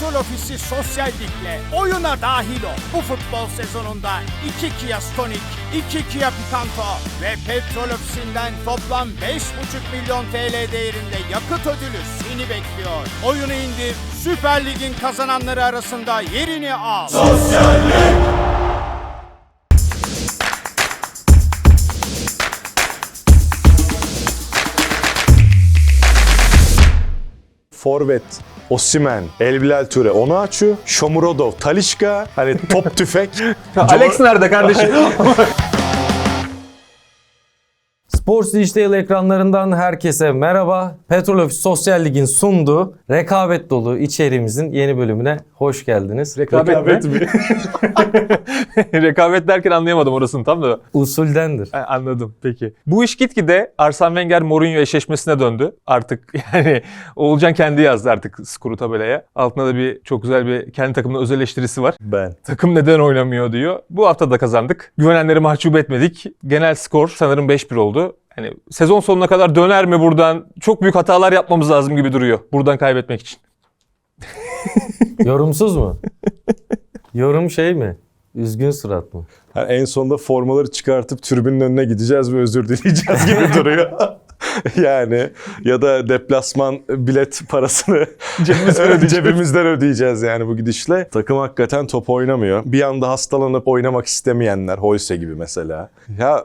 Petrol Ofisi Sosyal Lig'le oyuna dahil ol. Bu futbol sezonunda 2 Kia Stonic, 2 Kia Picanto ve Petrol Ofisi'nden toplam 5,5 milyon TL değerinde yakıt ödülü seni bekliyor. Oyunu indir, Süper Lig'in kazananları arasında yerini al. Forvet, Osimen, Elbilal Ture onu açıyor. Shomurodov, Talişka, hani top tüfek. Alex nerede kardeşim? Sports Digital ekranlarından herkese merhaba. Petrol Ofisi Sosyal Lig'in sunduğu rekabet dolu içeriğimizin yeni bölümüne hoş geldiniz. Rekabet, mi? Rekabet derken anlayamadım orasını tam da. Usuldendir. Ha, Anladım peki. Bu iş gitgide Arsene Wenger Mourinho eşleşmesine döndü. Artık yani Oğulcan kendi yazdı artık skoru tabelaya. Altında da bir çok güzel bir kendi takımının öz eleştirisi var. Ben. Takım neden oynamıyor diyor. Bu hafta da kazandık. Güvenenleri mahcup etmedik. Genel skor sanırım 5-1 oldu. Hani sezon sonuna kadar döner mi buradan? Çok büyük hatalar yapmamız lazım gibi duruyor. Buradan kaybetmek için. Yorumsuz mu? Yorum şey mi? Üzgün surat mı? Yani en sonunda formaları çıkartıp tribünün önüne gideceğiz ve özür dileyeceğiz gibi duruyor. yani ya da deplasman bilet parasını cebimizden, cebimizden ödeyeceğiz yani bu gidişle. Takım hakikaten top oynamıyor. Bir anda hastalanıp oynamak istemeyenler, Holse gibi mesela. Ya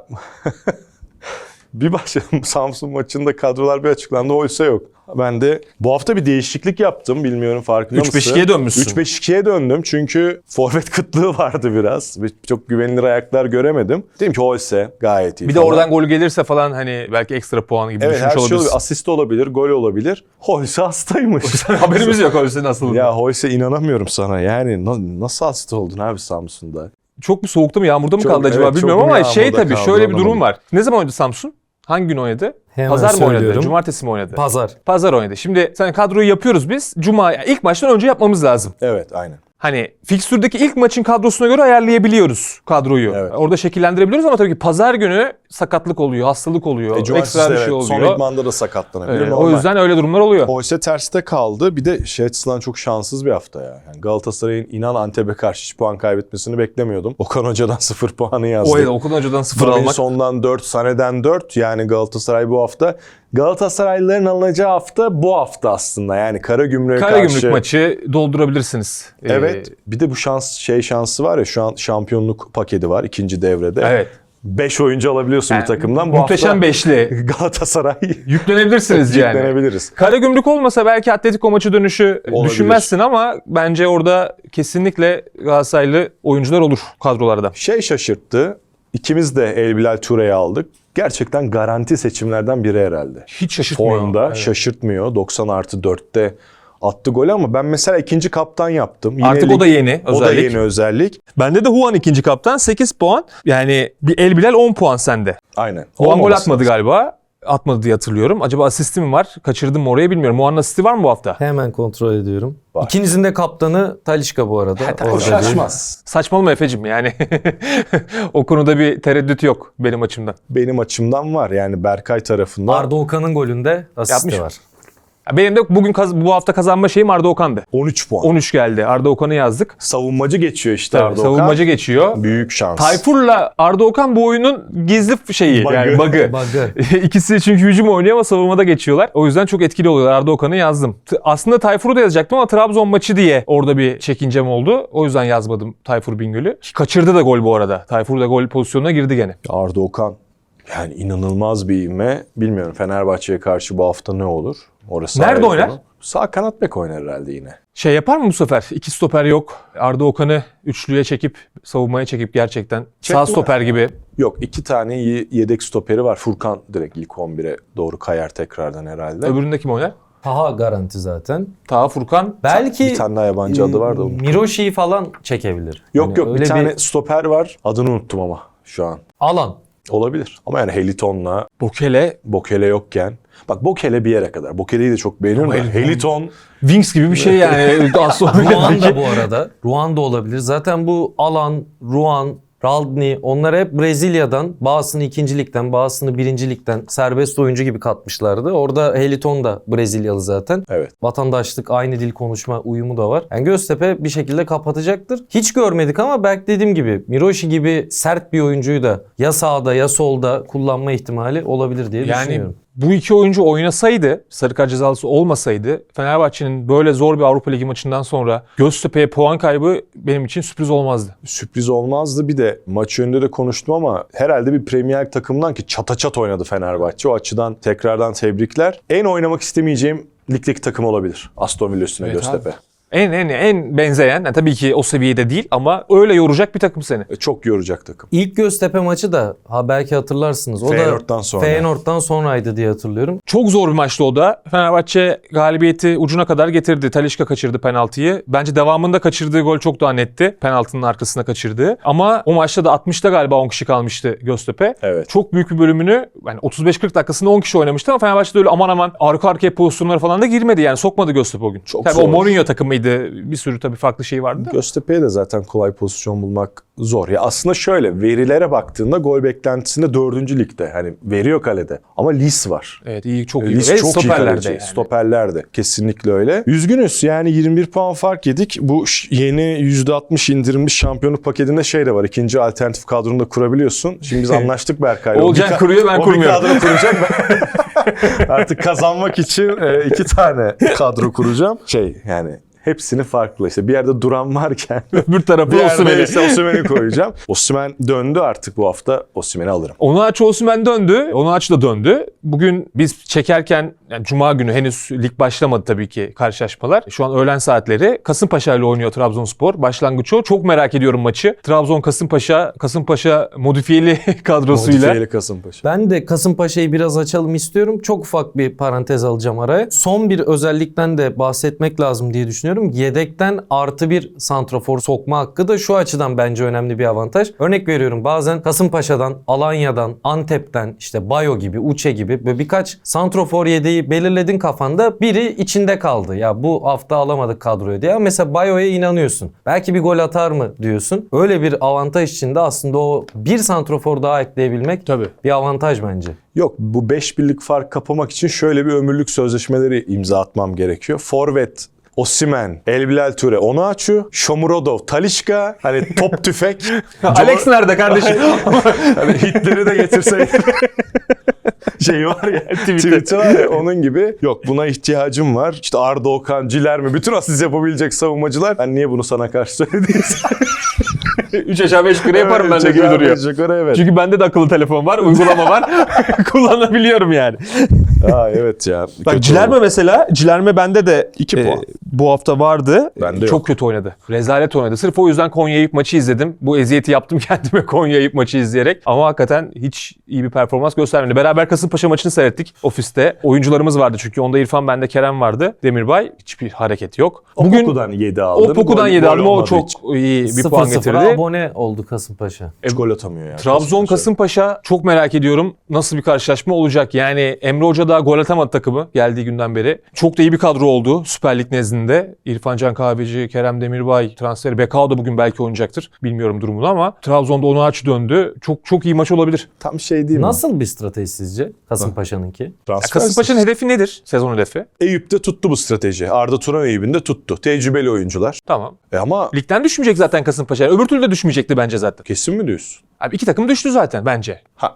bir başlayalım Samsun maçında kadrolar bir açıklandı Holse yok. Ben de bu hafta bir değişiklik yaptım. Bilmiyorum farkında mısın? 3-5-2'ye dönmüşsün. 3-5-2'ye döndüm çünkü forvet kıtlığı vardı biraz. Çok güvenilir ayaklar göremedim. Dedim ki Holse gayet iyi. Bir de falan. oradan gol gelirse falan hani belki ekstra puan gibi Evet her düşünmüş şey olabiliriz. olabilir. Asist olabilir, gol olabilir. Holse hastaymış. Haberimiz yok senin aslında. ya Holse inanamıyorum sana. Yani na- nasıl hasta oldun abi Samsun'da? Çok mu soğukta mı yağmurda mı Çok- kaldı acaba evet, bilmiyorum ama şey tabii şöyle bir durum var. Ne zaman oynadı Samsun? Hangi gün oynadı? Hemen Pazar mı oynadı? söylüyorum. Cumartesi mi oynadı? Pazar. Pazar oynadı. Şimdi sen kadroyu yapıyoruz biz. Cuma ilk maçtan önce yapmamız lazım. Evet aynen. Hani fikstürdeki ilk maçın kadrosuna göre ayarlayabiliyoruz kadroyu. Evet. Orada şekillendirebiliyoruz ama tabii ki pazar günü sakatlık oluyor, hastalık oluyor, E, cumartesi ekstra bir evet, şey Son oluyor. idmanda da sakatlanabilir. Ee, o yüzden öyle durumlar oluyor. Holse terste kaldı. Bir de şey açısından çok şanssız bir hafta ya. Yani Galatasaray'ın inan Antep'e karşı hiç puan kaybetmesini beklemiyordum. Okan Hocadan sıfır puanı yazdı. O evet, Okan Hoca'dan sıfır almak. Davinson'dan 4, Sane'den 4. Yani Galatasaray bu hafta. Galatasaraylıların alınacağı hafta bu hafta aslında. Yani Karagümrük'e Karagümrük karşı. maçı doldurabilirsiniz. Ee, Evet. Bir de bu şans şey şansı var ya şu an şampiyonluk paketi var ikinci devrede. Evet. 5 oyuncu alabiliyorsun bir takımdan. Bu Muhteşem hafta beşli. Galatasaray Yüklenebilirsiniz yani. yüklenebiliriz. Karagümrük olmasa belki Atletico maçı dönüşü Olabilir. düşünmezsin ama bence orada kesinlikle Galatasaraylı oyuncular olur kadrolarda. Şey şaşırttı. İkimiz de Elbilal Ture'yi aldık. Gerçekten garanti seçimlerden biri herhalde. Hiç şaşırtmıyor. Formda Evet. şaşırtmıyor. 90 artı 4'te attı gol ama ben mesela ikinci kaptan yaptım. Yine Artık o da yeni O da özellik. yeni özellik. Bende de Huan ikinci kaptan 8 puan. Yani bir El Bilal 10 puan sende. Aynen. Huan gol atmadı lazım. galiba. Atmadı diye hatırlıyorum. Acaba asisti mi var? Kaçırdım mı oraya bilmiyorum. Huan'ın asisti var mı bu hafta? Hemen kontrol ediyorum. Var. İkinizin de kaptanı Talişka bu arada. tabii, Orada. Şaşmaz. Saçmalama Efe'cim yani. o konuda bir tereddüt yok benim açımdan. Benim açımdan var yani Berkay tarafından. Arda Okan'ın golünde asisti Yapmış. var. Benim de bugün kaz- bu hafta kazanma şeyim Arda Okan'dı. 13 puan. 13 geldi. Arda Okan'ı yazdık. Savunmacı geçiyor işte Tabii, Arda savunmacı Okan. geçiyor. Büyük şans. Tayfur'la Arda Okan bu oyunun gizli şeyi Bug'ı. yani bug'ı. Bug'ı. İkisi çünkü hücum oynuyor ama savunmada geçiyorlar. O yüzden çok etkili oluyorlar. Arda Okan'ı yazdım. T- Aslında Tayfur'u da yazacaktım ama Trabzon maçı diye orada bir çekincem oldu. O yüzden yazmadım Tayfur Bingöl'ü. Kaçırdı da gol bu arada. Tayfur da gol pozisyonuna girdi gene. Arda Okan yani inanılmaz bir ivme. Bilmiyorum Fenerbahçe'ye karşı bu hafta ne olur? Orası Nerede oynar? konu. Sağ kanat bek oynar herhalde yine. Şey yapar mı bu sefer? İki stoper yok. Arda Okan'ı üçlüye çekip savunmaya çekip gerçekten sağ Çekme. stoper gibi. Yok iki tane ye- yedek stoperi var. Furkan direkt ilk 11'e doğru kayar tekrardan herhalde. Öbüründe kim oynar? Taha garanti zaten. Taha Furkan. Belki bir tane daha yabancı adı var da unuttum. Miroşi'yi falan çekebilir. Yok Hani yok öyle bir tane stoper var. Adını unuttum ama şu an. alan. Olabilir. Ama yani Heliton'la Bokele. Bokele yokken. Bak Bokele bir yere kadar. Bokele'yi de çok beğeniyorum da. Heliton- Heliton Wings gibi bir şey yani. Az sonra Ruan da bu arada. Ruan da olabilir. Zaten bu alan, Ruan, Raldni onlar hep Brezilya'dan bazısını ikincilikten bazısını birincilikten serbest oyuncu gibi katmışlardı. Orada Heliton da Brezilyalı zaten. Evet. Vatandaşlık, aynı dil konuşma uyumu da var. Yani Göztepe bir şekilde kapatacaktır. Hiç görmedik ama belki dediğim gibi Miroshi gibi sert bir oyuncuyu da ya sağda ya solda kullanma ihtimali olabilir diye Yani düşünüyorum. Bu iki oyuncu oynasaydı, sarı kart cezalısı olmasaydı Fenerbahçe'nin böyle zor bir Avrupa Ligi maçından sonra Göztepe'ye puan kaybı benim için sürpriz olmazdı. Sürpriz olmazdı. Bir de maç önünde de konuştum ama herhalde bir Premier Lig takımından ki çata çat oynadı Fenerbahçe. O açıdan tekrardan tebrikler. En oynamak istemeyeceğim ligdeki takım olabilir. Aston Villa üstüne Evet Göztepe. En en en benzeyen, yani tabii ki o seviyede değil ama öyle yoracak bir takım seni. E, Çok yoracak takım. İlk Göztepe maçı da ha belki hatırlarsınız. O Feyenoord'dan da sonra. Feyenoord'dan sonraydı diye hatırlıyorum. Çok zor bir maçtı o da. Fenerbahçe galibiyeti ucuna kadar getirdi. Talişka kaçırdı penaltıyı. Bence devamında kaçırdığı gol çok daha netti. Penaltının arkasına kaçırdığı. Ama o maçta da 60'ta galiba 10 kişi kalmıştı Göztepe. Evet. Çok büyük bir bölümünü yani 35-40 dakikasında 10 kişi oynamıştı ama Fenerbahçe'de öyle aman aman arka arkaya pozisyonlara falan da girmedi yani sokmadı Göztepe o gün. Çok tabii zor. o Mourinho takımıydı. Bir sürü tabii farklı şey vardı. Göztepe'ye de zaten kolay pozisyon bulmak zor. Ya aslında şöyle verilere baktığında gol beklentisinde dördüncü ligde. Hani veriyor kalede. Ama Lis var. Evet iyi çok iyi. Lis Ve çok iyi stoperlerde kaleci. yani. Stoperlerde. Kesinlikle öyle. Üzgünüz yani 21 puan fark yedik. Bu yeni %60 indirilmiş şampiyonluk paketinde şey de var. İkinci alternatif kadronu da kurabiliyorsun. Şimdi biz anlaştık Berkay'la. O Olcan bir kuruyor, ben o kurmuyorum. bir kadro kuracak. Ben- Artık kazanmak için e, iki tane kadro kuracağım. Şey yani hepsini farklı. İşte bir yerde duran varken Öbür tarafı Osimhen'i. işte Osimhen'i koyacağım. Osimhen döndü artık bu hafta. Osimhen'i alırım. Onuachu Osimhen döndü. Onuachu da döndü. Bugün biz çekerken yani Cuma günü henüz lig başlamadı tabii ki karşılaşmalar. Şu an öğlen saatleri. Kasımpaşa ile oynuyor Trabzonspor. Başlangıç o. Çok merak ediyorum maçı. Trabzon Kasımpaşa, Kasımpaşa modifiyeli kadrosuyla. Modifiyeli Kasımpaşa. Ben de Kasımpaşa'yı biraz açalım istiyorum. Çok ufak bir parantez alacağım araya. Son bir özellikten de bahsetmek lazım diye düşünüyorum. Yedekten artı bir santrafor sokma hakkı da şu açıdan bence önemli bir avantaj. Örnek veriyorum bazen Kasımpaşa'dan, Alanya'dan, Antep'ten işte Bayo gibi, Uçe gibi böyle birkaç santrafor yedeği belirledin kafanda. Biri içinde kaldı. Ya bu hafta alamadık kadroya diye. Ama mesela Bayo'ya inanıyorsun. Belki bir gol atar mı diyorsun. Öyle bir avantaj içinde aslında o bir santrafor daha ekleyebilmek Tabii. bir avantaj bence. Yok bu 5 birlik fark kapamak için şöyle bir ömürlük sözleşmeleri imza atmam gerekiyor. Forvet Osimen, Elbilal Ture, Onuachu, Shomurodov, Talişka, hani top tüfek. Alex nerede kardeşim? hani Hitler'i de getirseydi. şey var ya Twitter var ya onun gibi. Yok buna ihtiyacım var. İşte Arda Okan, Ciler mi? Bütün asist yapabilecek savunmacılar. Ben niye bunu sana karşı söylediysem. 3 aşağı 5 yukarı yaparım ben de gibi duruyor. çeker, evet. Çünkü bende de akıllı telefon var, uygulama var. Kullanabiliyorum yani. Aa, evet ya. Bak Cilerme mesela, Cilerme bende de 2 puan. bu hafta vardı. Bende yok. Çok kötü oynadı. Rezalet oynadı. Sırf o yüzden Konya Eyüp maçı izledim. Bu eziyeti yaptım kendime Konya Eyüp maçı izleyerek. Ama hakikaten hiç iyi bir performans göstermedi. Beraber Kasımpaşa maçını seyrettik ofiste. Oyuncularımız vardı çünkü onda İrfan bende Kerem vardı. Demirbay hiçbir hareket yok. O Poku'dan 7 aldım. o Poku'dan Gol- 7 gol aldım. O çok hiç. iyi bir 0 puan 0 getirdi. abone oldu Kasımpaşa. Hiç gol atamıyor ya. Trabzon Kasımpaşa. Kasımpaşa çok merak ediyorum nasıl bir karşılaşma olacak. Yani Emre Hoca daha gol atamadı takımı geldiği günden beri. Çok da iyi bir kadro oldu Süper Lig nezdinde. İrfan Can Kahveci, Kerem Demirbay transferi. Bekao da bugün belki oynayacaktır. Bilmiyorum durumunu ama Trabzon'da onu aç döndü. Çok çok iyi maç olabilir. Tam şey değil mi? Nasıl bir strateji sizce Kasımpaşa'nınki? Ya Kasımpaşa'nın hedefi nedir? Sezon hedefi. Eyüp'te tuttu bu strateji. Arda Turan Eyüp'ünde tuttu. Tecrübeli oyuncular. Tamam. E ama Ligden düşmeyecek zaten Kasımpaşa. Öbür türlü de düşmeyecekti bence zaten. kesin mi diyorsun? Abi iki takım düştü zaten bence. Ha.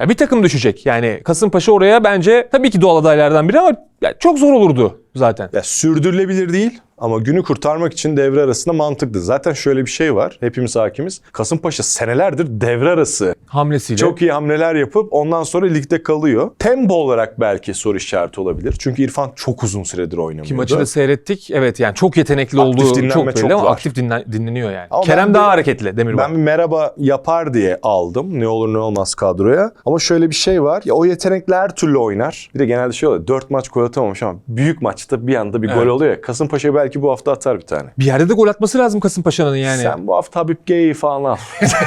Ya bir takım düşecek. Yani Kasımpaşa oraya bence tabii ki doğal adaylardan biri ama ya çok zor olurdu zaten. Ya sürdürülebilir değil ama günü kurtarmak için devre arasında mantıklı. Zaten şöyle bir şey var. Hepimiz hakimiz. Kasımpaşa senelerdir devre arası Hamlesiyle. çok iyi hamleler yapıp ondan sonra ligde kalıyor. Tempo olarak belki soru işareti olabilir. Çünkü İrfan çok uzun süredir oynamıyordu. Ki maçı da seyrettik. Evet yani çok yetenekli Aktif olduğu çok belli çok ama var. aktif dinlen- dinleniyor yani. Ama Kerem bir- daha hareketli Demirbay. Ben bir merhaba yapar diye aldım. Ne olur ne olmaz kadroya. Ama şöyle bir şey var. Ya o yetenekli her türlü oynar. Bir de genelde şey oluyor. 4 maç gol atamamış ama büyük maçta bir anda bir gol Evet. oluyor ya. Kasımpaşa belki bu hafta atar bir tane. Bir yerde de gol atması lazım Kasımpaşa'nın yani. Sen bu hafta Habib Gey'i falan al.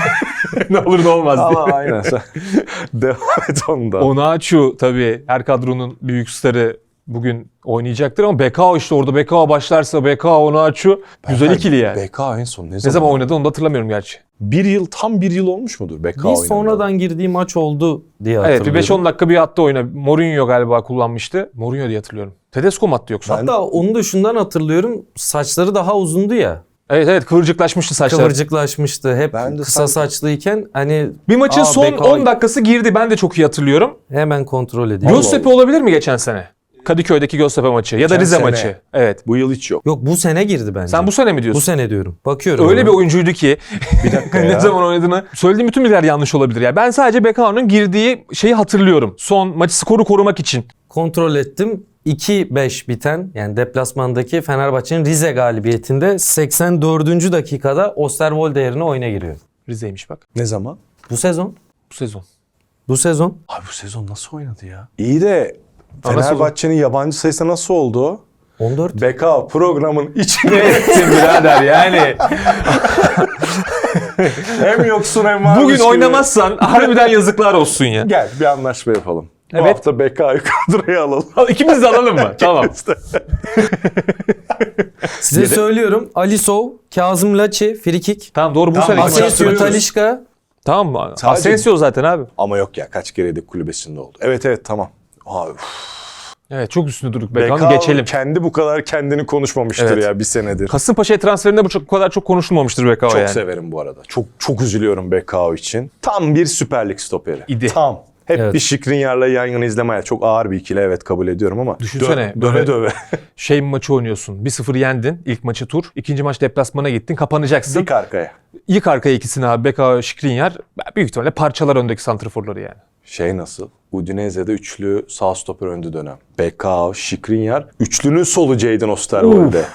ne olur ne olmaz diye. Ama aynen. Devam et ondan. Onaçu tabii her kadronun büyük starı bugün oynayacaktır ama Bekao işte orada Bekao başlarsa Bekao onu açu güzel ikili yani. BK en son ne zaman? ne zaman oynadı onu da hatırlamıyorum gerçi. Bir yıl, tam bir yıl olmuş mudur BK Bir sonradan girdiği maç oldu diye Evet hatırlıyorum. bir 5-10 dakika bir hatta oyna. Mourinho galiba kullanmıştı. Mourinho diye hatırlıyorum. Tedesco mu attı yoksa? Hatta onu da şundan hatırlıyorum. Saçları daha uzundu ya. Evet evet kıvırcıklaşmıştı saçlar. Kıvırcıklaşmıştı. Hep Ben de kısa sanki- saçlıyken hani Bir maçın Aa, son Bekao- 10 dakikası girdi. Ben de çok iyi hatırlıyorum. hemen kontrol ediyor. Göztepe olabilir mi geçen sene? Kadıköy'deki Göztepe maçı ya da Geçen Rize sene. maçı. Evet. Bu yıl hiç yok. Yok bu sene girdi bence. Sen bu sene mi diyorsun? Bu sene diyorum. Bakıyorum. Öyle ona. bir oyuncuydu ki Bir dakika ne ya. zaman oynadığını söylediğim bütün bilgiler yanlış olabilir. Yani ben sadece Bekao'nun girdiği şeyi hatırlıyorum. Son maçı skoru korumak için. kontrol ettim. 2-5 biten yani deplasmandaki Fenerbahçe'nin Rize galibiyetinde 84. dakikada Osterwolde yerine oyuna giriyor. Rize'ymiş bak. Ne zaman? Bu sezon. Bu sezon. Bu sezon. Abi bu sezon nasıl oynadı ya? İyi de Fenerbahçe'nin yabancı sayısı nasıl oldu o? 14. BK programın içine Etsin birader yani. hem yoksun hem varmış Bugün gibi. oynamazsan harbiden yazıklar olsun ya. Gel bir anlaşma yapalım. Bu Evet. hafta BK'yı kadroya alalım. İkimiz de alalım mı? tamam. Size söylüyorum. Alisov, Kazım Laçi, Frikik, Tamam doğru bu Tamam, sene. Asensio. Talişka. Tamam mı? Sadece- Asensio zaten abi. Ama yok ya kaç kere yedek kulübesinde oldu. Evet evet tamam. Abi, Evet çok üstünde durduk. BK Bekan'ı geçelim. kendi bu kadar kendini konuşmamıştır Evet. ya bir senedir. Kasımpaşa transferinde bu çok, bu kadar çok konuşulmamıştır Bekao Çok yani. severim bu arada. Çok çok üzülüyorum BKO için. Tam bir Süper Lig stoperi. İdi. Tam. Hep Evet. bir Şikrinyar'la yan yana izlemeye. Çok ağır bir ikili evet kabul ediyorum ama. Düşünsene, Dö- döve döve. Şey maçı oynuyorsun. 1-0 yendin ilk maçı tur. İkinci maç deplasmana gittin. Kapanacaksın. Dik arkaya. Yık arkaya ikisini abi. Bekao, Şikrinyar. Büyük ihtimalle parçalar öndeki santraforları yani. Şey nasıl? Udinese'de üçlü sağ stoper öndü dönem. BKO, Şikrinyar. Üçlünün solu Jadon Osterwolde.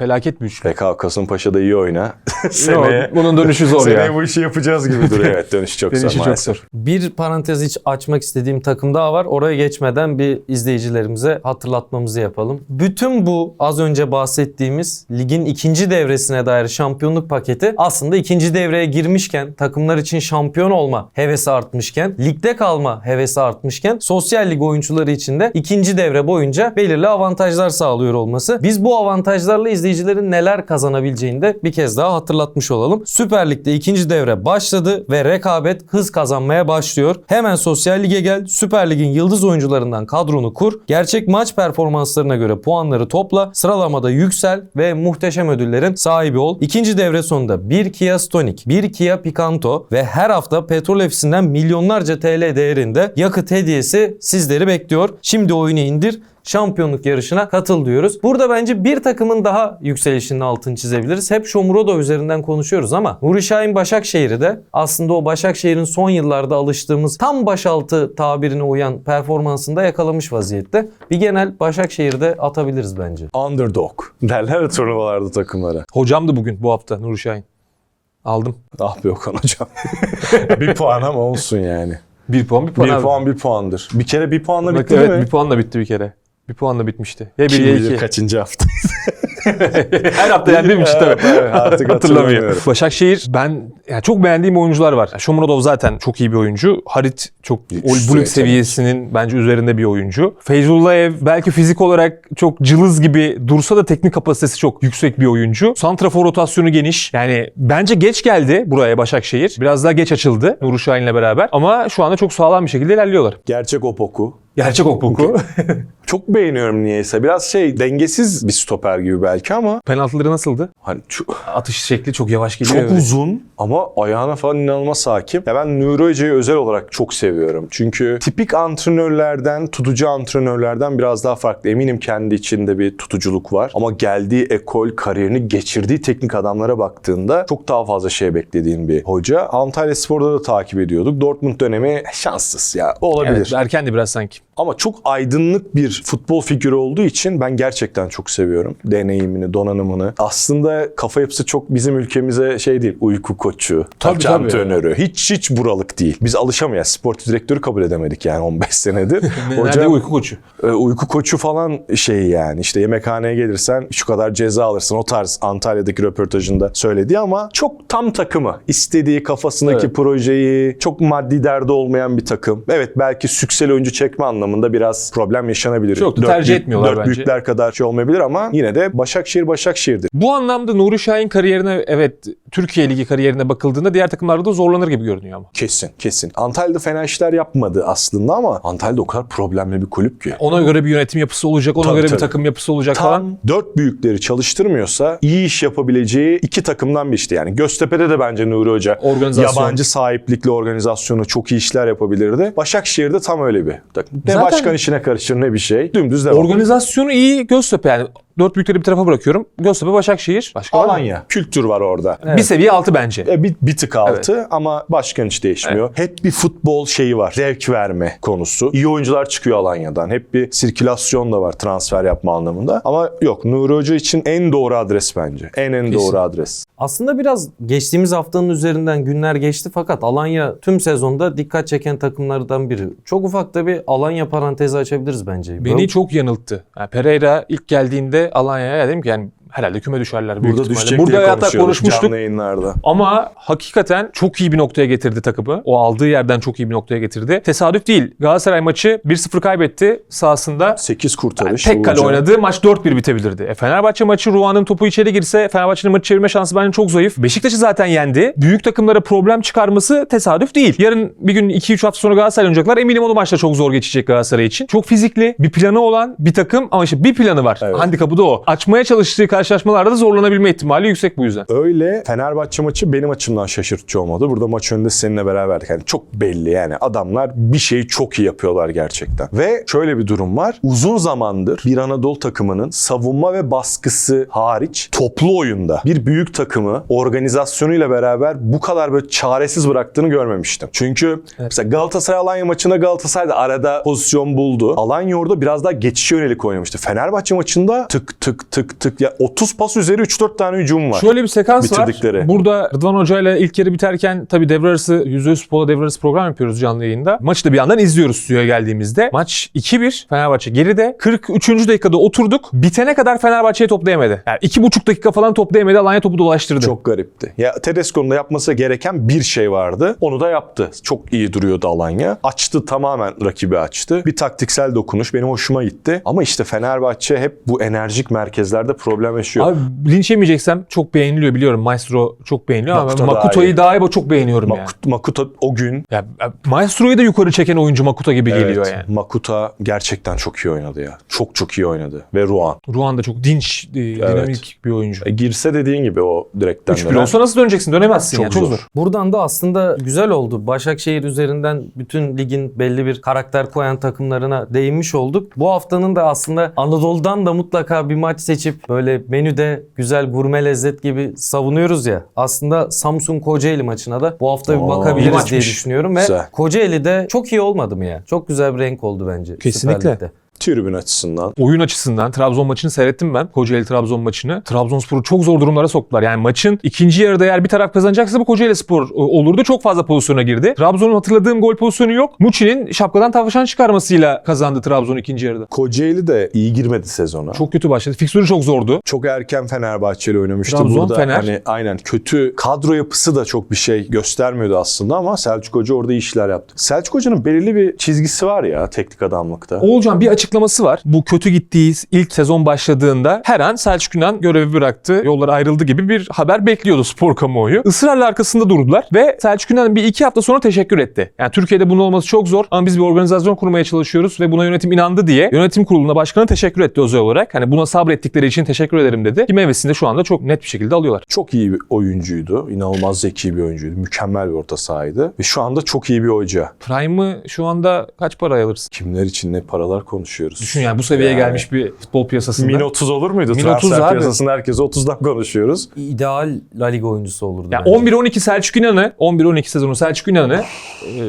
Felaket bir üçlü. BKO Kasımpaşa'da iyi oyna. Yok, seneye, bunun dönüşü zor seneye ya. bu işi yapacağız gibi duruyor. Evet dönüş çok Dönüşü zor çok maalesef. zor. Bir parantez hiç açmak istediğim takım daha var. Oraya geçmeden bir izleyicilerimize hatırlatmamızı yapalım. Bütün bu az önce bahsettiğimiz ligin ikinci devresine dair şampiyonluk paketi aslında ikinci devreye girmişken takımlar için şampiyon olma hevesi artmışken ligde kalma hevesi artmışken sosyal lig oyuncuları için de ikinci devre boyunca belirli avantajlar sağlıyor olması. Biz bu avantajlarla izleyicilerin neler kazanabileceğini de bir kez daha hatırlatmış olalım. Süper Lig'de ikinci devre başladı ve rekabet hız kazanmaya başlıyor. Hemen sosyal lige gel, Süper Lig'in yıldız oyuncularından kadronu kur, gerçek maç performanslarına göre puanları topla, sıralamada yüksel ve muhteşem ödüllerin sahibi ol. İkinci devre sonunda bir Kia Stonic, bir Kia Picanto ve her hafta Petrol Ofisi'nden milyonlarca TL değerinde yakıt hediyesi sizleri bekliyor. Şimdi oyunu indir, şampiyonluk yarışına katıl diyoruz. Burada bence bir takımın daha yükselişinin altını çizebiliriz. Hep Shomurodo üzerinden konuşuyoruz ama Nuri Şahin Başakşehir'i de aslında o Başakşehir'in son yıllarda alıştığımız tam başaltı tabirine uyan performansında yakalamış vaziyette. Bir genel Başakşehir'de atabiliriz bence. Underdog derler turnuvalarda takımlara. Hocamdı bugün bu hafta Nuri Şahin. Aldım. Ah be Okan hocam. bir puan ama olsun yani. Bir puan bir puan bir abi. puan bir puandır. Bir kere bir puanla Evet, bitti evet mi? bir puanla bitti bir kere. Bir puanla bitmişti. Ya bir ya iki. kaçıncı hafta. Her hafta yendiğim için tabii. Evet, artık hatırlamıyorum. Başakşehir ben yani çok beğendiğim oyuncular var. Shomurodov zaten çok iyi bir oyuncu. Harit çok Üst o düzey Bulik seviyesinin bence üzerinde bir oyuncu. Feyzullayev belki fizik olarak çok cılız gibi dursa da teknik kapasitesi çok yüksek bir oyuncu. Santrafor rotasyonu geniş. Yani bence geç geldi buraya Başakşehir. Biraz daha geç açıldı Nuri Şahin'le beraber. Ama şu anda çok sağlam bir şekilde ilerliyorlar. Gerçek Opoku. Gerçek Okpoku. Çok beğeniyorum niyeyse. Biraz şey dengesiz bir stoper gibi belki ama Penaltıları nasıldı? hani çok, Atış şekli çok yavaş geliyor. çok Evet. uzun ama ayağına falan inanılmaz hakim. Ya ben Nuri Hoca'yı özel olarak çok seviyorum. Çünkü tipik antrenörlerden, tutucu antrenörlerden biraz daha farklı. Eminim kendi içinde bir tutuculuk var. Ama geldiği ekol, kariyerini geçirdiği teknik adamlara baktığında çok daha fazla şey beklediğin bir hoca. Antalya Spor'da da takip ediyorduk. Dortmund dönemi şanssız ya. Olabilir. Evet, erkendi biraz sanki. Ama çok aydınlık bir futbol figürü olduğu için ben gerçekten çok seviyorum. Deneyimini, donanımını. Aslında kafa yapısı çok bizim ülkemize şey değil. Uyku koçu, Tabii, tabii, antrenörü. Hiç hiç buralık değil. Biz alışamayız. Sportif direktörü kabul edemedik yani 15 senedir. Nerede uyku koçu? e, uyku koçu falan şey yani işte yemekhaneye gelirsen şu kadar ceza alırsın. O tarz Antalya'daki röportajında söyledi ama çok tam takımı. İstediği kafasındaki Evet. projeyi çok maddi derdi olmayan bir takım. Evet belki sükseli oyuncu çekme anlamında anlamında biraz problem yaşanabilir. Çok da Dört tercih büyük- etmiyorlar dört bence. büyükler kadar şey olmayabilir ama yine de Başakşehir Başakşehir'dir. Bu anlamda Nuri Şahin kariyerine evet Türkiye Ligi kariyerine bakıldığında diğer takımlarda da zorlanır gibi görünüyor ama. Kesin kesin. Antalya'da fena işler yapmadı aslında ama Antalya'da o kadar problemli bir kulüp ki. Ona göre bir yönetim yapısı olacak, ona Tabii, göre tabii. bir takım yapısı olacak falan. Tam dört büyükleri çalıştırmıyorsa iyi iş yapabileceği iki takımdan bir işte. Yani Göztepe'de de bence Nuri Hoca yabancı sahiplikli organizasyonu çok iyi işler yapabilirdi. Başakşehir'de tam öyle bir takım. Ne Zaten- başkan işine karışır ne bir şey. Dümdüz devam. Organizasyonu iyi Göztepe yani. Dört büyükleri bir tarafa bırakıyorum. Göztepe, Başakşehir. Başka var mı? Alanya. Kültür var orada. Bir seviye altı bence. E, bir, bir tık altı ama başkan hiç değişmiyor. Hep bir futbol şeyi var. Zevk verme konusu. İyi oyuncular çıkıyor Alanya'dan. Hep bir sirkülasyon da var transfer yapma anlamında. Ama yok Nuri Hoca için en doğru adres bence. En en Kesin. doğru adres. Aslında biraz geçtiğimiz haftanın üzerinden günler geçti fakat Alanya tüm sezonda dikkat çeken takımlardan biri. Çok ufak da bir Alanya parantezi açabiliriz bence. Beni Böyle- çok yanılttı. Yani Pereira ilk geldiğinde Alanya'ya dedim ki yani herhalde küme düşerler büyük Burada ihtimalle. düşecek Burada diye hatta konuşuyorduk konuşmuştuk. canlı yayınlarda. Ama hakikaten çok iyi bir noktaya getirdi takımı. O aldığı yerden çok iyi bir noktaya getirdi. Tesadüf değil. Galatasaray maçı 1-0 kaybetti sahasında. 8 kurtarış. Tek kale Uğurcan. oynadı. Maç 4-1 bitebilirdi. E, Fenerbahçe maçı Ruan'ın topu içeri girse Fenerbahçe'nin maçı çevirme şansı bence çok zayıf. Beşiktaş'ı zaten yendi. Büyük takımlara problem çıkarması tesadüf değil. Yarın bir gün 2-3 hafta sonra Galatasaray oynayacaklar. Eminim o maçta çok zor geçecek Galatasaray için. Çok fizikli, bir planı olan bir takım ama işte bir planı var. Evet. Handikapı da o. Açmaya çalıştığı karşılaşmalarda da zorlanabilme ihtimali yüksek bu yüzden. Öyle Fenerbahçe maçı benim açımdan şaşırtıcı olmadı. Burada maç önünde seninle beraberdik. Yani çok belli yani adamlar bir şeyi çok iyi yapıyorlar gerçekten. Ve şöyle bir durum var. Uzun zamandır bir Anadolu takımının savunma ve baskısı hariç toplu oyunda bir büyük takımı organizasyonuyla beraber bu kadar böyle çaresiz bıraktığını görmemiştim. Çünkü mesela Galatasaray Alanya maçında Galatasaray da arada pozisyon buldu. Alanya orada biraz daha geçişe yönelik oynamıştı. Fenerbahçe maçında tık tık tık tık ya 30 pas üzeri 3-4 tane hücum var. Şöyle bir sekans var. Burada Rıdvan Hoca ile ilk yarı biterken tabii devre arası %100 Futbol'a devre arası program yapıyoruz canlı yayında. Maçı da bir yandan izliyoruz stüdyoya geldiğimizde. Maç 2-1 Fenerbahçe geride. 43. dakikada oturduk. Bitene kadar Fenerbahçe'ye toplayamadı. Yani 2,5 dakika falan toplayamadı. Alanya topu dolaştırdı. Çok garipti. Ya Tedesco'nun da yapması gereken bir şey vardı. Onu da yaptı. Çok iyi duruyordu Alanya. Açtı tamamen rakibi açtı. Bir taktiksel dokunuş benim hoşuma gitti. Ama işte Fenerbahçe hep bu enerjik merkezlerde problem yaşıyor. Abi linç yemeyeceksem çok beğeniliyor biliyorum. Maestro çok beğeniliyor Makuta ama daha Makuto'yu iyi. daha iyi çok beğeniyorum yani. Makut, Makuta o gün Ya, Maestro'yu da yukarı çeken oyuncu Makuta gibi geliyor Evet, yani. Makuta gerçekten çok iyi oynadı ya. Çok çok iyi oynadı. Ve Ruan. Ruan da çok dinç, e, dinamik bir oyuncu. E, girse dediğin gibi o direkten 3-1 dönen. olsa nasıl döneceksin? Dönemezsin Çok ya. Çok zor. zor. Buradan da aslında güzel oldu. Başakşehir üzerinden bütün ligin belli bir karakter koyan takımlarına değinmiş olduk. Bu haftanın da aslında Anadolu'dan da mutlaka bir maç seçip böyle menüde güzel gurme lezzet gibi savunuyoruz ya. Aslında Samsun Kocaeli maçına da bu hafta bir Oo, iyi bakabiliriz diye düşünüyorum ve Güzel. Kocaeli de çok iyi olmadı mı ya? Çok güzel bir renk oldu bence. Kesinlikle. Tribün açısından. oyun açısından Trabzon maçını seyrettim ben. Kocaeli Trabzon maçını. Trabzonspor'u çok zor durumlara soktular. Yani maçın ikinci yarıda eğer bir taraf kazanacaksa bu Kocaeli Spor e, olurdu. Çok fazla pozisyona girdi. Trabzon'un hatırladığım gol pozisyonu yok. Muçi'nin şapkadan tavşan çıkarmasıyla kazandı Trabzon ikinci yarıda. Kocaeli de iyi girmedi sezona. Çok kötü başladı. Fiksürü çok zordu. çok erken Fenerbahçeli oynamıştı Trabzon, burada. Fener. Hani aynen kötü kadro yapısı da çok bir şey göstermiyordu aslında ama Selçuk Hoca orada işler yaptı. Selçuk Hoca'nın belirli bir çizgisi var ya teknik adamlıkta. Oğulcan bir açıklaması var. Bu kötü gittiği ilk sezon başladığında her an Selçuk Yunan görevi bıraktı. Yolları ayrıldı gibi bir haber bekliyordu spor kamuoyu. Israrla arkasında durdular ve Selçuk Yunan bir iki hafta sonra teşekkür etti. Yani Türkiye'de bunun olması çok zor ama biz bir organizasyon kurmaya çalışıyoruz ve buna yönetim inandı diye yönetim kuruluna başkanı teşekkür etti özel olarak. Hani buna sabrettikleri için teşekkür ederim dedi. Ki meyvesini de şu anda çok net bir şekilde alıyorlar. Çok iyi bir oyuncuydu. İnanılmaz zeki bir oyuncuydu. Mükemmel bir orta sahaydı. Ve şu anda çok iyi bir hoca. Prime'ı şu anda kaç paraya alırsın? Kimler için ne paralar konuşuyoruz. Düşün yani bu seviyeye Yani. gelmiş bir futbol piyasasında. Min 30 olur muydu? Min Transfer 30 abi. piyasasında herkese 30'dan konuşuyoruz. İdeal La Liga oyuncusu olurdu. Ya bence. 11-12 Selçuk İnan'ı, 11-12 sezonu Selçuk İnan'ı e,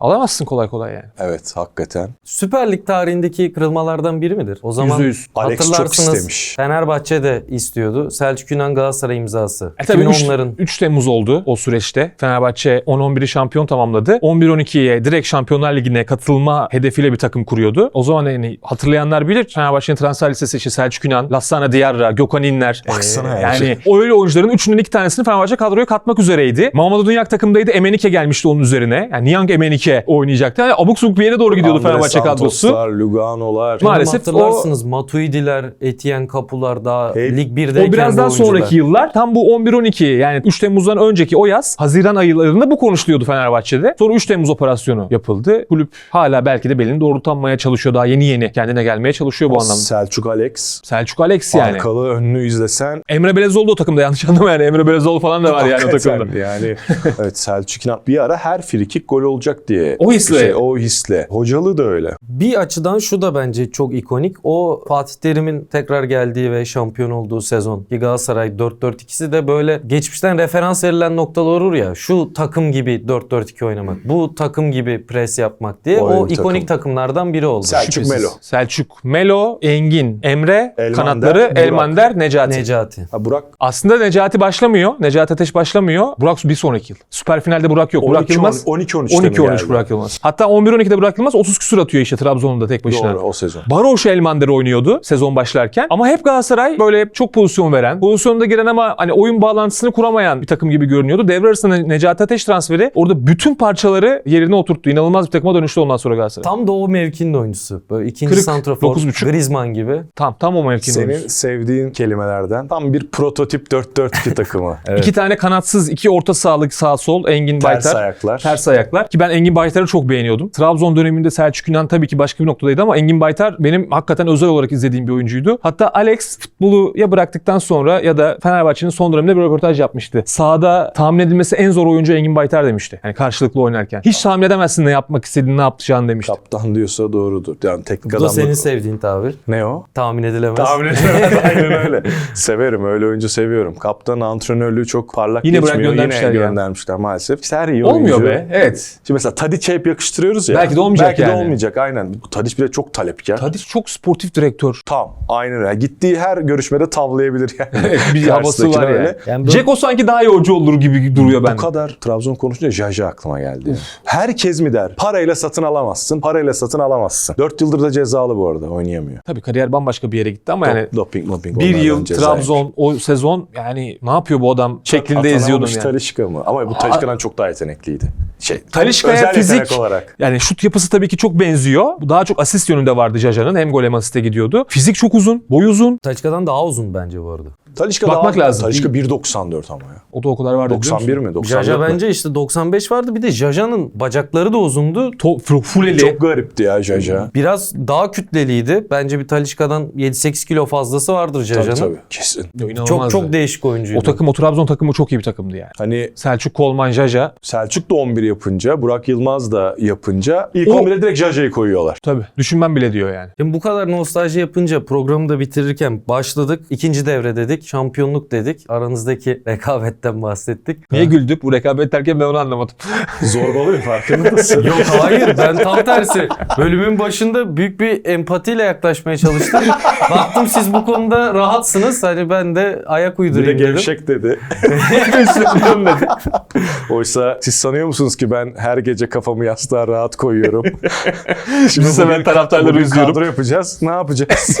alamazsın kolay kolay yani. Evet hakikaten. Süper Lig tarihindeki kırılmalardan biri midir? O zaman %100. Alex çok hatırlarsınız istemiş. Fenerbahçe de istiyordu. Selçuk Yunan Galatasaray imzası. E tabii 3, 2010'ların 3 Temmuz oldu o süreçte. Fenerbahçe 10-11'i şampiyon tamamladı. 11-12'ye direkt Şampiyonlar Ligi'ne katılma hedefiyle bir takım kuruyordu. O zaman yani hatırlayanlar bilir. Fenerbahçe'nin transfer listesi işte Selçuk Yunan, Lassana Diarra, Gökhan İnler. Baksana ya. Yani o öyle oyuncuların üçünün iki tanesini Fenerbahçe kadroya katmak üzereydi. Mamadou Dunyak takımdaydı. Emenike gelmişti onun üzerine. Yani Niang Emenike Karabük'e oynayacaktı. Yani abuk subuk bir yere doğru gidiyordu Andre Fenerbahçe kadrosu. Lugano'lar. Maalesef hatırlarsınız Matuidiler, Etienne Kapular daha Hep- Lig 1'deyken O biraz daha sonraki yıllar. Tam bu 11-12 yani 3 Temmuz'dan önceki o yaz Haziran aylarında bu konuşuluyordu Fenerbahçe'de. Sonra 3 Temmuz operasyonu yapıldı. Kulüp hala belki de belini doğrultanmaya çalışıyor. Daha yeni yeni kendine gelmeye çalışıyor bu anlamda. Selçuk Alex. Selçuk Alex yani. Arkalı önlü izlesen Emre Belezoğlu da o takımda yanlış anlama yani. Emre Belezoğlu falan da var yani o takımda. Yani evet Selçuk İnan bir ara her frikik gol olacak diye. O hisle. Şey, o hisle. Hocalı da öyle. Bir açıdan şu da bence çok ikonik. O Fatih Terim'in tekrar geldiği ve şampiyon olduğu sezon. Ki Galatasaray 4-4-2'si de böyle geçmişten referans verilen noktalar olur ya. Şu takım gibi 4-4-2 oynamak. Bu takım gibi pres yapmak diye. O O, ikonik takım. takımlardan biri oldu. Selçuk Şüphesiz. Melo. Selçuk Melo, Engin, Emre, Elmander, kanatları Burak. Elmander, Necati. Necati. Ha Burak Aslında Necati başlamıyor. Necati Ateş başlamıyor. Burak bir sonraki yıl. Süper finalde Burak yok. Burak 12 Yılmaz 12 13 12-13 Burak Yılmaz. Hatta 11-12'de Burak Yılmaz 30 küsur atıyor işte Trabzon'da tek başına. Doğru o sezon. Baroş Elmander oynuyordu sezon başlarken. Ama hep Galatasaray böyle çok pozisyon veren, pozisyonda giren ama hani oyun bağlantısını kuramayan bir takım gibi görünüyordu. Devre arasında Necati Ateş transferi orada bütün parçaları yerine oturttu. İnanılmaz bir takıma dönüştü ondan sonra Galatasaray. Tam da o mevkinin oyuncusu. Böyle ikinci Kırık, santrafor. dokuz buçuk. Griezmann gibi. tam, tam o mevkinin Senin oyuncusu. sevdiğin kelimelerden tam bir prototip 4-4-2 takımı. evet. İki tane kanatsız, iki orta sağlık sağ sol Engin Ters Baytar. ayaklar. Ters ayaklar. Ki ben Engin Baytar'ı çok beğeniyordum. Trabzon döneminde Selçuk Yunan tabii ki başka bir noktadaydı ama Engin Baytar benim hakikaten özel olarak izlediğim bir oyuncuydu. Hatta Alex futbolu ya bıraktıktan sonra ya da Fenerbahçe'nin son döneminde bir röportaj yapmıştı. Sahada tahmin edilmesi en zor oyuncu Engin Baytar demişti. Yani karşılıklı oynarken. Hiç tahmin edemezsin ne yapmak istediğini, ne yapacağını demişti. Kaptan diyorsa doğrudur. Yani teknik Bu da adam senin sevdiğin tabir. Ne o? Tahmin edilemez. Tahmin edemez. Aynen öyle. Severim. Öyle oyuncu seviyorum. Kaptan antrenörlüğü çok parlak Yine geçmiyor. göndermişler Yine göndermişler maalesef. İşte her iyi Olmuyor oyuncu. be. Evet. Şimdi mesela Tadiç'e hep yakıştırıyoruz ya. Belki de olmayacak Belki yani. de olmayacak aynen. Bu Tadiç bile çok talepkar. Tadiç çok sportif direktör. Tam. Aynen öyle. Gittiği her görüşmede tavlayabilir yani. Bir havası var ya. öyle. Yani böyle- Ceko sanki daha iyi hoca olur gibi duruyor Bu bende. kadar Trabzon konuşunca Jaja aklıma geldi. Herkes mi der? Parayla satın alamazsın. Parayla satın alamazsın. 4 yıldır da cezalı bu arada. Oynayamıyor. Tabii kariyer bambaşka bir yere gitti ama yani Doping, doping. bir yıl Trabzon o sezon yani ne yapıyor bu adam şeklinde eziyordun yani. Talişka mı? Ama bu Talişka'dan çok daha yetenekliydi. Şey, Talisca'ya özel fizik- olarak. Yani şut yapısı tabii ki çok benziyor. Bu daha çok asist yönünde vardı Jaja'nın. Hem gol hem asiste gidiyordu. Fizik çok uzun, boy uzun. Taçka'dan daha uzun bence bu arada. Talişka Bakmak daha, lazım. Talişka 1.94 ama ya. O da o kadar vardı. biliyor musun? 91 mi? 94 Jaja mi? bence işte 95 vardı. Bir de Jaja'nın bacakları da uzundu. To- full- eli. Çok garipti ya Jaja. Biraz daha kütleliydi. Bence bir Talişka'dan 7-8 kilo fazlası vardır Tabii Jaja'nın. tabii. Kesin. Yo, Çok inanılmazdı. çok değişik oyuncuydu. O takım, o Trabzon takımı çok iyi bir takımdı yani. Hani Selçuk Kolman, Jaja. Selçuk da 11 yapınca, Burak Yılmaz da yapınca ilk O- 11'e direkt Jaja'yı koyuyorlar. Tabii. Düşünmem bile diyor yani. Şimdi bu kadar nostalji yapınca programı da bitirirken başladık. İkinci devre dedik. Şampiyonluk dedik. Aranızdaki rekabetten bahsettik. Niye güldük? Bu rekabet derken ben onu anlamadım. Zorbalıyor farkında mısın? Yok hayır ben tam tersi. Bölümün başında büyük bir empatiyle yaklaşmaya çalıştım. Baktım siz bu konuda rahatsınız. Hani ben de ayak Bir de uydurayım dedim. gevşek dedi. Oysa siz sanıyor musunuz ki ben her gece kafamı yastığa rahat koyuyorum? Şimdi Biz de ben bugün- taraftarları bugün üzüyorum. kadro yapacağız. Ne yapacağız?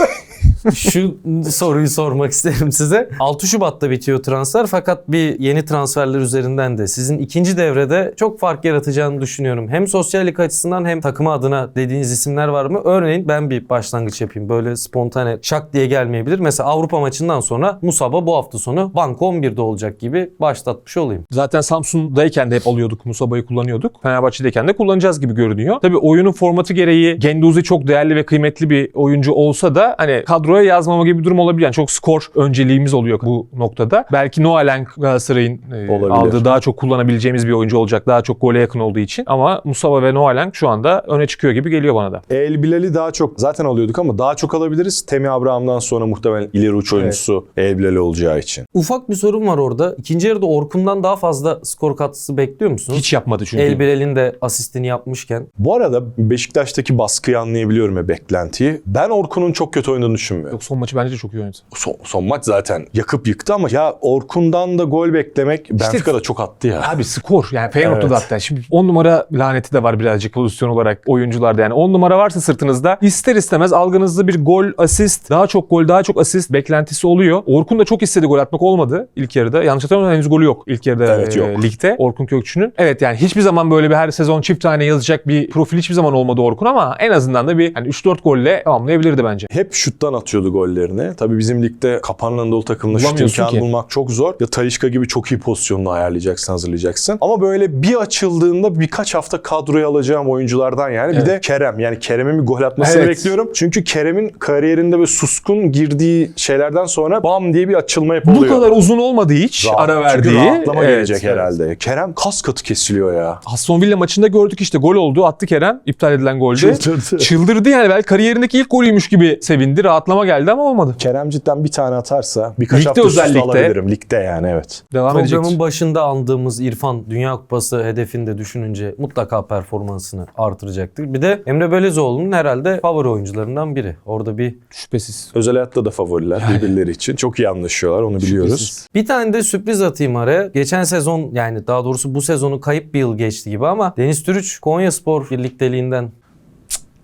Şu soruyu sormak isterim size. 6 Şubat'ta bitiyor transfer fakat bir yeni transferler üzerinden de sizin ikinci devrede çok fark yaratacağını düşünüyorum. Hem sosyallik açısından hem takımı adına dediğiniz isimler var mı? Örneğin ben bir başlangıç yapayım. Böyle spontane şak diye gelmeyebilir. Mesela Avrupa maçından sonra Musaba bu hafta sonu banko 11'de olacak gibi başlatmış olayım. Zaten Samsun'dayken de hep alıyorduk. Musaba'yı kullanıyorduk. Fenerbahçe'deyken de kullanacağız gibi görünüyor. Tabii oyunun formatı gereği Genduzi çok değerli ve kıymetli bir oyuncu olsa da hani kadroya yazmama gibi bir durum olabilir. Yani çok skor önceliğimiz oluyor bu noktada. Belki Noalen Galatasaray'ın e, aldığı daha çok kullanabileceğimiz bir oyuncu olacak. Daha çok gole yakın olduğu için. Ama Musaba ve Noalen şu anda öne çıkıyor gibi geliyor bana da. El Bilal'i daha çok zaten alıyorduk ama daha çok alabiliriz. Temi Abraham'dan sonra muhtemelen ileri uç oyuncusu El Bilal olacağı için. Ufak bir sorun var orada. İkinci yarıda Orkun'dan daha fazla skor katkısı bekliyor musunuz? Hiç yapmadı çünkü. El Birel'in de asistini yapmışken. Bu arada Beşiktaş'taki baskıyı anlayabiliyorum ve beklentiyi. Ben Orkun'un çok kötü oynadığını düşünmüyorum. Beklemiyorum. Yok son maçı bence de çok iyi oynadı. Son, son maç zaten yakıp yıktı ama ya Orkun'dan da gol beklemek Benfica'da çok attı ya. Abi skor yani Feyenoord'da da Evet. hatta. Şimdi 10 numara laneti de var birazcık pozisyon olarak oyuncularda yani. 10 numara varsa sırtınızda ister istemez algınızda bir gol, asist, daha çok gol, daha çok asist beklentisi oluyor. Orkun da çok istedi gol atmak olmadı ilk yarıda. Yanlış hatırlamıyorsam henüz golü yok ilk yarıda Evet, e, yok. ligde. Orkun Kökçü'nün. Evet yani hiçbir zaman böyle bir her sezon çift tane yazacak bir profil hiçbir zaman olmadı Orkun ama en azından da bir hani 3-4 golle tamamlayabilirdi bence. Hep şuttan atıyordu gollerini. Tabii bizim ligde kapanan Anadolu takımında şut imkanı ki. bulmak çok zor. Ya Talişka gibi çok iyi pozisyonunu ayarlayacaksın, hazırlayacaksın. Ama böyle bir açıldığında birkaç hafta kadroya alacağım oyunculardan yani. Bir de Kerem. Yani Kerem'in bir gol atmasını Evet. bekliyorum. Çünkü Kerem'in kariyerinde böyle suskun girdiği şeylerden sonra bam diye bir açılma hep Bu kadar uzun olmadı hiç Rahat. ara Çünkü verdiği. rahatlama Evet, gelecek evet. herhalde. Kerem kas katı kesiliyor ya. Aston Villa maçında gördük işte gol oldu. Attı Kerem. iptal edilen golde. Çıldırdı. Çıldırdı yani. Belki kariyerindeki ilk golüymüş gibi sevindi. Rahatlama geldi ama olmadı. Kerem cidden bir tane atarsa birkaç Ligde hafta özellikle. alabilirim. Ligde yani evet. Devam Programın edecektir. başında andığımız İrfan Dünya Kupası hedefini de düşününce mutlaka performansını artıracaktır. Bir de Emre Belezoğlu'nun herhalde favori oyuncularından biri. Orada bir Şüphesiz. Özel hayatta da favoriler birbirleri için. Çok iyi anlaşıyorlar onu biliyoruz. Şüphesiz. Bir tane de sürpriz atayım araya. Geçen sezon yani daha doğrusu bu sezonu kayıp bir yıl geçti gibi ama Deniz Türüç Konya Spor birlikteliğinden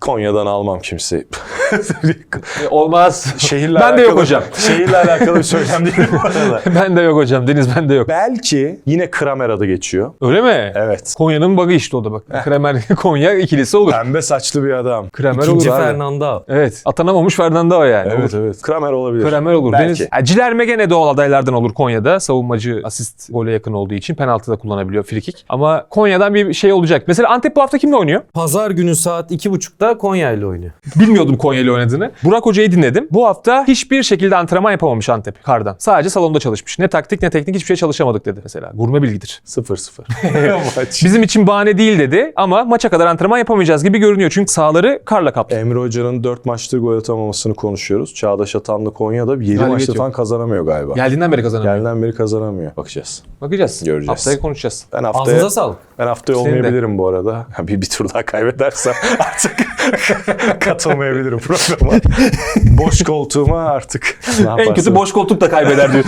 Konya'dan almam kimseyi. Olmaz. Şehirle Ben de yok hocam. Şehirle alakalı bir söylem değil bu arada. ben de yok hocam. Deniz ben de yok. Belki yine Kramer adı geçiyor. Öyle mi? Evet. Konya'nın bug'ı işte o da bak. Kramer Konya ikilisi olur. Pembe saçlı bir adam. Kramer ikinci olur abi. Fernando. Evet. Atanamamış Fernando yani. Evet Olur. evet. Kramer olabilir. Kramer olur. Belki. Deniz, yani Cilerme gene doğal adaylardan olur Konya'da. Savunmacı asist gole yakın olduğu için penaltı da kullanabiliyor frikik. Ama Konya'dan bir şey olacak. Mesela Antep bu hafta kimle oynuyor? Pazar günü saat 2.30'da Konya ile oynuyor. Bilmiyordum Konya ile oynadığını. Burak Hoca'yı dinledim. Bu hafta hiçbir şekilde antrenman yapamamış Antep kardan. Sadece salonda çalışmış. Ne taktik ne teknik hiçbir şey çalışamadık dedi mesela. Gurme bilgidir. 0-0. Maç. Bizim için bahane değil dedi ama maça kadar antrenman yapamayacağız gibi görünüyor. Çünkü sahaları karla kaplı. Emre Hoca'nın 4 maçtır gol atamamasını konuşuyoruz. Çağdaş Atanlı Konya'da 7 Galibiyet maçta falan kazanamıyor galiba. Geldiğinden beri kazanamıyor. Geldiğinden beri kazanamıyor. Bakacağız. Bakacağız. Göreceğiz. Haftaya konuşacağız. Ben haftaya, Ağzınıza sağlık. ben haftaya Senin de. olmayabilirim bu arada. Bir, bir tur daha kaybedersem artık katılmayabilirim programa. Boş koltuğuma artık En kötü boş koltuk da kaybeder diyor.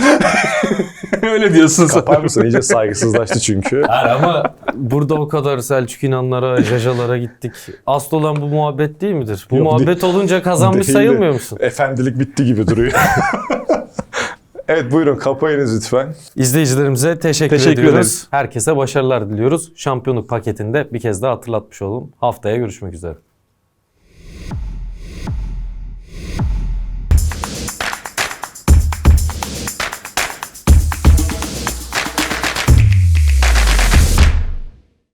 Öyle diyorsun. Kapar mısın? İyice saygısızlaştı çünkü. ama burada o kadar Selçuk İnanlara, Jajalara gittik. Asıl olan bu muhabbet değil midir? Bu Yok, muhabbet olunca kazanmış Değil sayılmıyor musun? Efendilik bitti gibi duruyor. evet buyurun kapayınız lütfen. İzleyicilerimize teşekkür, Teşekkür ediyoruz. ederiz. Herkese başarılar diliyoruz. Şampiyonluk paketinde bir kez daha hatırlatmış olalım. Haftaya görüşmek üzere.